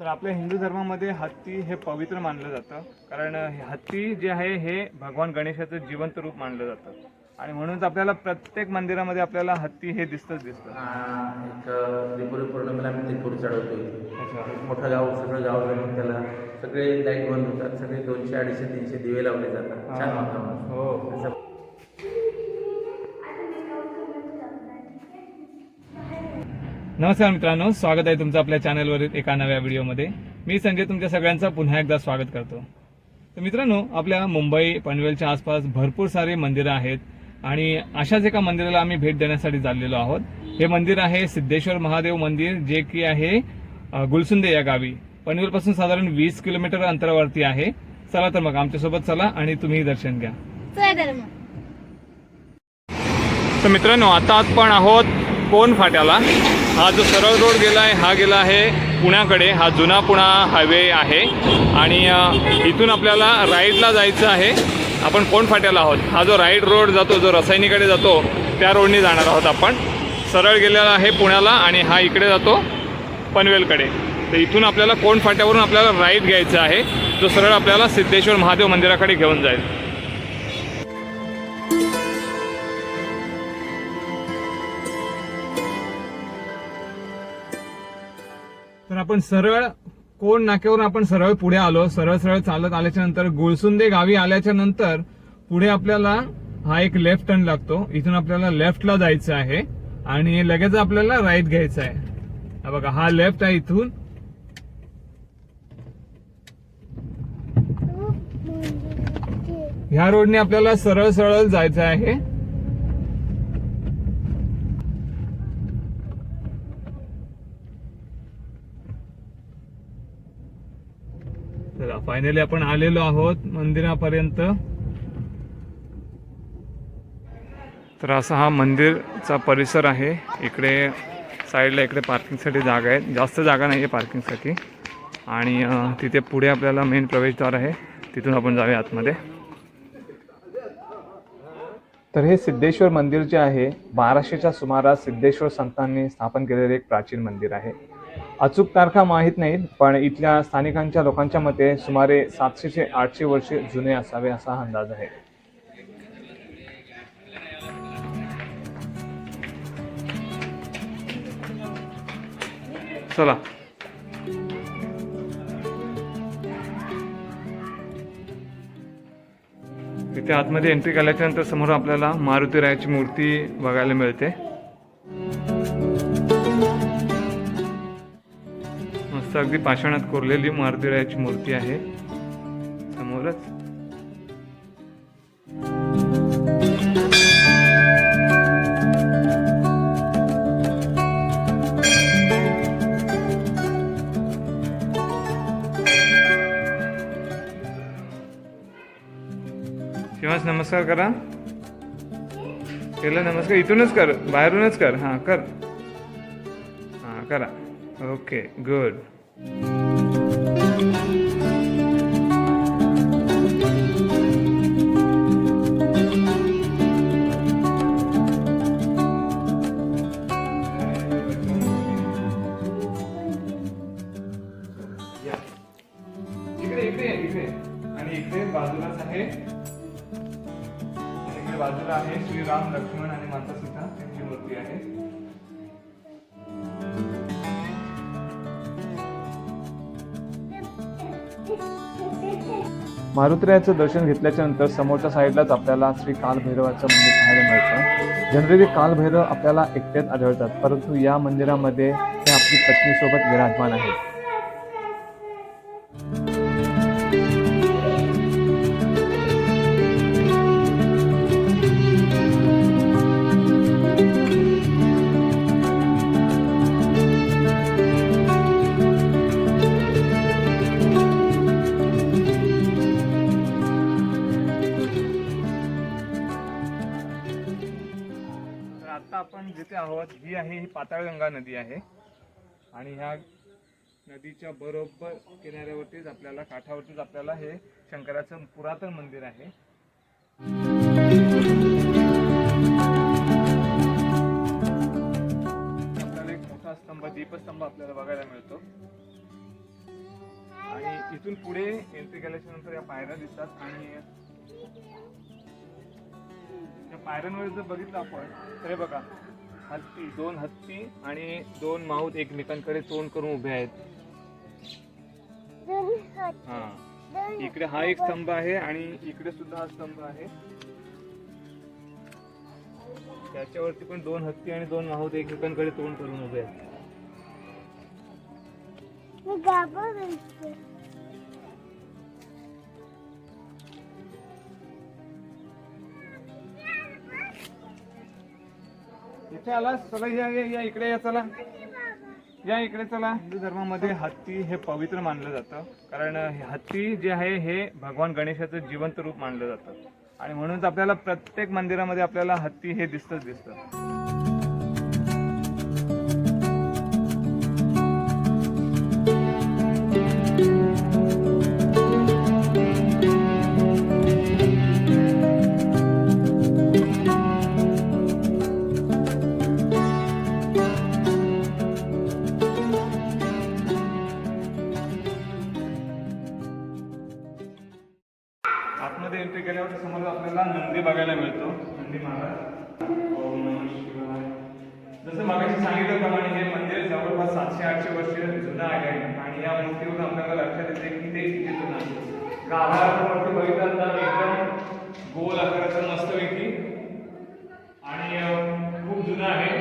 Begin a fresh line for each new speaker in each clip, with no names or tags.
तर आपल्या हिंदू धर्मामध्ये हत्ती हे पवित्र मानलं जातं. कारण हत्ती जे आहे हे भगवान गणेशाचं जिवंत रूप मानलं जातं. आणि म्हणूनच आपल्याला प्रत्येक मंदिरामध्ये आपल्याला हत्ती हे दिसतच दिसतं.
एक त्रिपुरी पौर्णिमेला आम्ही त्रिपुरी चढवतो मोठं गाव सगळं गाव जमून त्याला. सगळे लाइट बंद होतात. सगळे दोनशे अडीचशे तीनशे दिवे लावले जातात. छान वातावरण.
हो. नमस्कार मित्रांनो स्वागत आहे तुमचं आपल्या चॅनलवरील एका नव्या व्हिडिओमध्ये मी संजय तुमच्या सगळ्यांचं पुन्हा एकदा स्वागत करतो. तर मित्रांनो आपल्या मुंबई पनवेलच्या आसपास भरपूर सारे मंदिरं आहेत आणि अशाच एका मंदिराला आम्ही भेट देण्यासाठी चाललेलो आहोत. हे मंदिर आहे सिद्धेश्वर महादेव मंदिर जे की आहे गुलसुंदे या गावी. पनवेलपासून साधारण वीस किलोमीटर अंतरावरती आहे. चला तर मग आमच्यासोबत चला आणि तुम्ही दर्शन घ्या.
तर
मित्रांनो आता आपण आहोत कोण फाट्याला? हा जो सरळ रोड गेला आहे हा गेला आहे पुण्याकडे. हा जुना पुणा हायवे आहे. आणि इथून आपल्याला राईडला जायचं आहे. आपण कोण फाट्याला आहोत? हा जो राईड रोड जातो जो रसायनीकडे जातो त्या रोडने जाणार आहोत आपण. सरळ गेलेला आहे पुण्याला आणि हा इकडे जातो पनवेलकडे. तर इथून आपल्याला कोण फाट्यावरून आपल्याला राईड घ्यायचा आहे जो सरळ आपल्याला सिद्धेश्वर महादेव मंदिराकडे घेऊन जाईल. आपण सरळ कोण नाक्यावरून आपण सरळ पुढे आलो सरळ सरळ चालत आल्याच्यानंतर गुळसुंदे गावी आल्याच्यानंतर पुढे आपल्याला हा एक लेफ्ट टर्न लागतो. इथून आपल्याला लेफ्टला जायचं आहे आणि लगेच आपल्याला राईट घ्यायचं आहे. बघा हा लेफ्ट आहे इथून. ह्या रोडने आपल्याला सरळ सरळ जायचं आहे चला फायनली आपण आलेलो आहोत मंदिरापर्यंत. तर असा हा मंदिरचा परिसर आहे. इकडे साईडला इकडे पार्किंगसाठी जागा आहे. जास्त जागा नाही आहे पार्किंगसाठी. आणि तिथे पुढे आपल्याला मेन प्रवेशद्वार आहे. तिथून आपण जाऊया आतमध्ये. तर हे सिद्धेश्वर मंदिर जे आहे बाराशेच्या सुमारास सिद्धेश्वर संतांनी स्थापन केलेले एक प्राचीन मंदिर आहे. अचूक तारखा माहीत नाहीत पण इथल्या स्थानिकांच्या लोकांच्या मते सुमारे सातशे ते आठशे वर्षे जुने असावे असा अंदाज आहे. चला. तिथे आतमध्ये एंट्री केल्याच्यानंतर समोर आपल्याला मारुती रायाची मूर्ती बघायला मिळते. असं अगदी पाषाणात कोरलेली मारुतीरायाची मूर्ती आहे. समोरच. शिवास नमस्कार करा. केलं नमस्कार. इथूनच कर बाहेरूनच कर. हां कर. हां करा. Okay good. इकडे इकडे इकडे. आणि इकडे बाजूलाच आहे. इकडे बाजूला आहे श्रीराम लक्ष्मण आणि माता सीता. यांची मूर्ती आहे. मारुत्रयाचं दर्शन घेतल्याच्या नंतर समोरच्या साईडलाच आपल्याला श्री कालभैरवाचं मंदिर पाहायला मिळतं. जनरली कालभैरव आपल्याला एकट्यात आढळतात परंतु या मंदिरामध्ये ते आपली पत्नीसोबत विराजमान आहेत. आपण जिथे आहोत ही आहे ही पाताळगंगा नदी आहे. आणि ह्या नदीच्या बरोबर किनाऱ्यावरतीच आपल्याला काठावरतीच आपल्याला हे शंकराचं पुरातन मंदिर आहे. आपल्याला एक मोठा स्तंभ दीपस्तंभ आपल्याला बघायला मिळतो. आणि इथून पुढे एंट्री केल्याच्यानंतर या पायऱ्या दिसतात आणि या पायऱ्यांवर जर बघितलं आपण तर हे बघा. हत्ती दोन हत्ती आणि दोन माऊत एकमेकांकडे तोंड करून उभे आहेत. हा. इकडे हा एक स्तंभ आहे आणि इकडे सुद्धा हा स्तंभ आहे. त्याच्यावरती पण दोन हत्ती आणि दोन माहूत एकमेकांकडे तोंड करून उभे आहेत. इथे चला या या या इकडे या चला. या इकडे चला. हिंदू धर्मामध्ये हत्ती हे पवित्र मानलं जातं. कारण हत्ती जे आहे हे भगवान गणेशाचं जिवंत रूप मानलं जातं. आणि म्हणूनच आपल्याला प्रत्येक मंदिरामध्ये आपल्याला हत्ती हे दिसतच दिसतं. सातशे आठशे वर्ष जुनं आहे. आणि या मूर्तीवरून आपल्याला लक्षात येते की ते किती जुनं आहे. गाभाऱ्याचं वरती बघितलं तर एकदम गोल आकाराचं मस्त मस्तपैकी आणि खूप जुनं आहे.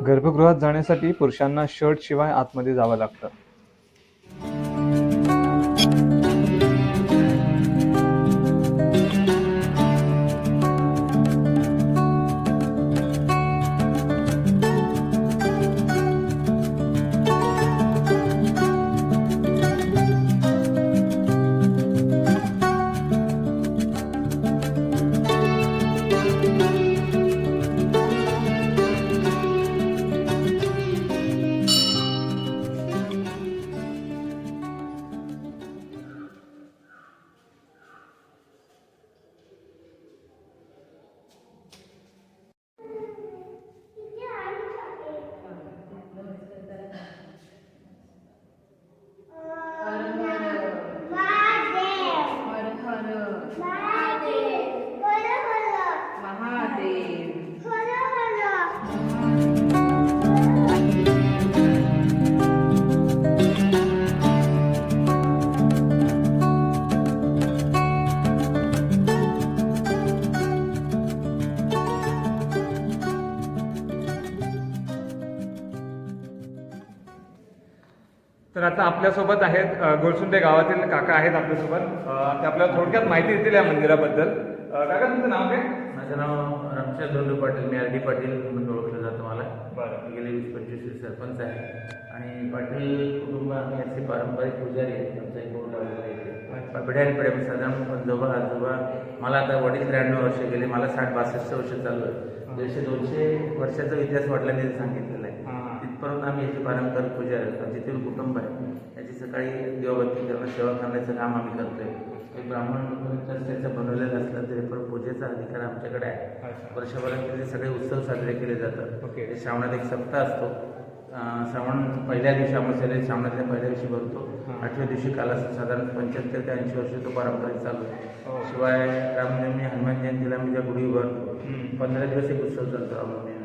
गर्भगृहात जाण्यासाठी पुरुषांना शर्ट शिवाय आतमध्ये जावं लागतं. आता आपल्यासोबत आहेत गोळसुंडे गावातील काका आहेत आपल्यासोबत. अ, ते आपल्याला थोडक्यात माहिती देतील या मंदिराबद्दल. अ, काका तुमचं नाव काय?
माझं नाव रामचंद्र धोंडू पाटील. मी आर डी पाटील म्हणून ओळखलं जातं मला.
बरं.
मी गेले वीस पंचवीस वर्ष सरपंच आहे. आणि पाटील कुटुंब आम्ही असे पारंपरिक पुजारी आहेत. आमचा एक बोर्ड लावलेला आहे इथे. पिढ्यानपिढ्या मी साधारण पंजोबा आजोबा मला आता वडील त्र्याण्णव वर्ष गेले. मला साठ बासष्ट वर्ष चालू आहे. दीडशे दोनशे वर्षाचा इतिहास वडिलांनी सांगितलेला आहे.
हां.
तिथपर्यंत आम्ही याची पारंपरिक पूजा करतो जिथून कुटुंब आहे सकाळी देवबत्ती करणं सेवा करण्याचं काम आम्ही करतोय एक ब्राह्मण तर त्याचं बनवलेलं असलं तरी पण पूजेचा अधिकार आमच्याकडे आहे वर्षभरात सगळे उत्सव साजरे केले जातात
ओके.
श्रावणात एक सप्ताह असतो श्रावण पहिल्या दिवशी अमावस्याला श्रावणातल्या पहिल्या दिवशी भरतो
हां.
आठव्या दिवशी काल असतो साधारण पंच्याहत्तर ते ऐंशी वर्ष तो पारंपरिक चालू
हो.
आहे शिवाय रामनवमी हनुमान जयंतीला आम्ही ज्या गुढी उभारतो. पंधरा दिवस एक उत्सव चालतो रामनवमी.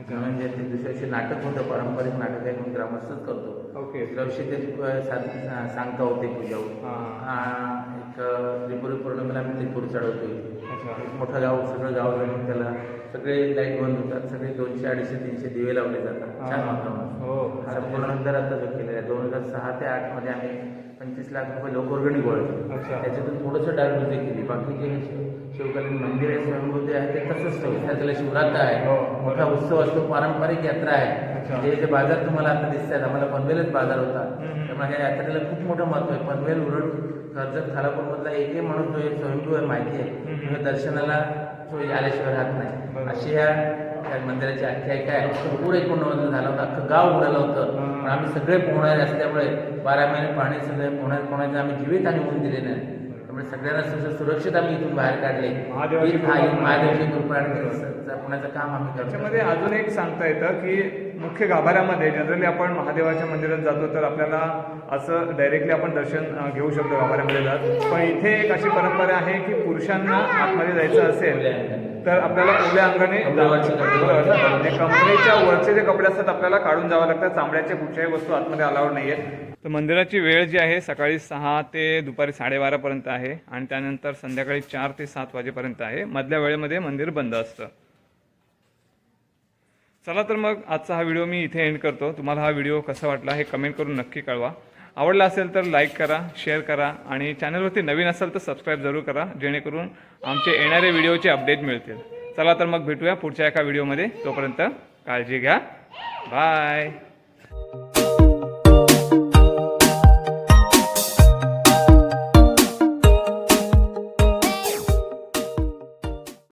हनुमान जयंती दुसऱ्या दिवशी नाटक होतं पारंपरिक नाटक आहे म्हणून ग्रामस्थच करतो
ओके
ते सांगता होते पूजा. एक त्रिपुरी पौर्णिमेला आम्ही त्रिपुरी चढवतो इथे मोठं गाव सगळं गाव जमून त्याला. सगळे लाइट बंद होतात. सगळे दोनशे अडीचशे तीनशे दिवे लावले जातात. छान वातावरण.
हो
हा संपूर्ण नंतर आता जो केलेला आहे. दोन हजार सहा ते आठमध्ये आम्ही पंचवीस लाख रुपये लोकवर्गणी गोळा केली.
अच्छा.
त्याच्यातून थोडंसं डागडुजी केली. बाकी जे शिव शिवकालीन मंदिर आहे स्वयंभूते आहे ते तसंच ठेवलं. त्याला शिवरात्र आहे.
हो.
मोठा उत्सव असतो. पारंपरिक यात्रा आहे.
अच्छा.
जे बाजार तुम्हाला आता दिसत आहेत आम्हाला पनवेलच बाजार होता. त्यामुळे ह्या यात्रेला खूप मोठं महत्त्व आहे. पनवेल उरण कर्जत खालापूरमधला एकही माणूस जो एक स्वयंभू आहे माहिती आहे. दर्शनाला तो आल्याशिवाय राहत नाही. अशी ह्या मंदिराची आख्यायिका आहे. पूर एकोणनव्वदला झालं होतं. अख्खं गाव उडालं होतं. पण आम्ही सगळे पोहणारे असल्यामुळे बारा महिने पाणी सगळे पोहणारे पोहण्याचं आम्ही जीवित आणि ऊन दिले नाही त्यामुळे सगळ्यांना सुरक्षित सुरक्षित आम्ही इथून बाहेर काढले.
महादेवाची.
महादेवाची कृपा जपण्याचं काम आम्ही करतो.
त्याच्यामध्ये अजून एक सांगता येतं की मुख्य गाभाऱ्यामध्ये जनरली आपण महादेवाच्या मंदिरात जातो तर आपल्याला असं डायरेक्टली आपण दर्शन घेऊ शकतो गाभाऱ्यामध्ये जात. पण इथे एक अशी परंपरा आहे की पुरुषांना आतमध्ये जायचं असेल तर आपल्याला ओल्या अंगाने कमरेच्या वरचे जे कपडे असतात आपल्याला काढून जावं लागतात चामड्याच्या कुठच्याही वस्तू आतमध्ये अलाउड नाही आहेत तर मंदिराची वेळ जी आहे सकाळी सहा ते दुपारी साडेबारापर्यंत आहे आणि त्यानंतर संध्याकाळी चार ते सात वाजेपर्यंत आहे. मधल्या वेळेमध्ये मंदिर बंद असतं. चला तर मग आजचा हा व्हिडिओ मी इथे एंड करतो. तुम्हाला हा व्हिडिओ कसा वाटला हे कमेंट करून नक्की कळवा. आवडला असेल तर लाईक करा शेअर करा आणि चॅनलवरती नवीन असाल तर सबस्क्राईब जरूर करा जेणेकरून आमचे येणारे व्हिडिओचे अपडेट मिळतील. चला तर मग भेटूया पुढच्या एका व्हिडिओमध्ये. तोपर्यंत काळजी घ्या. बाय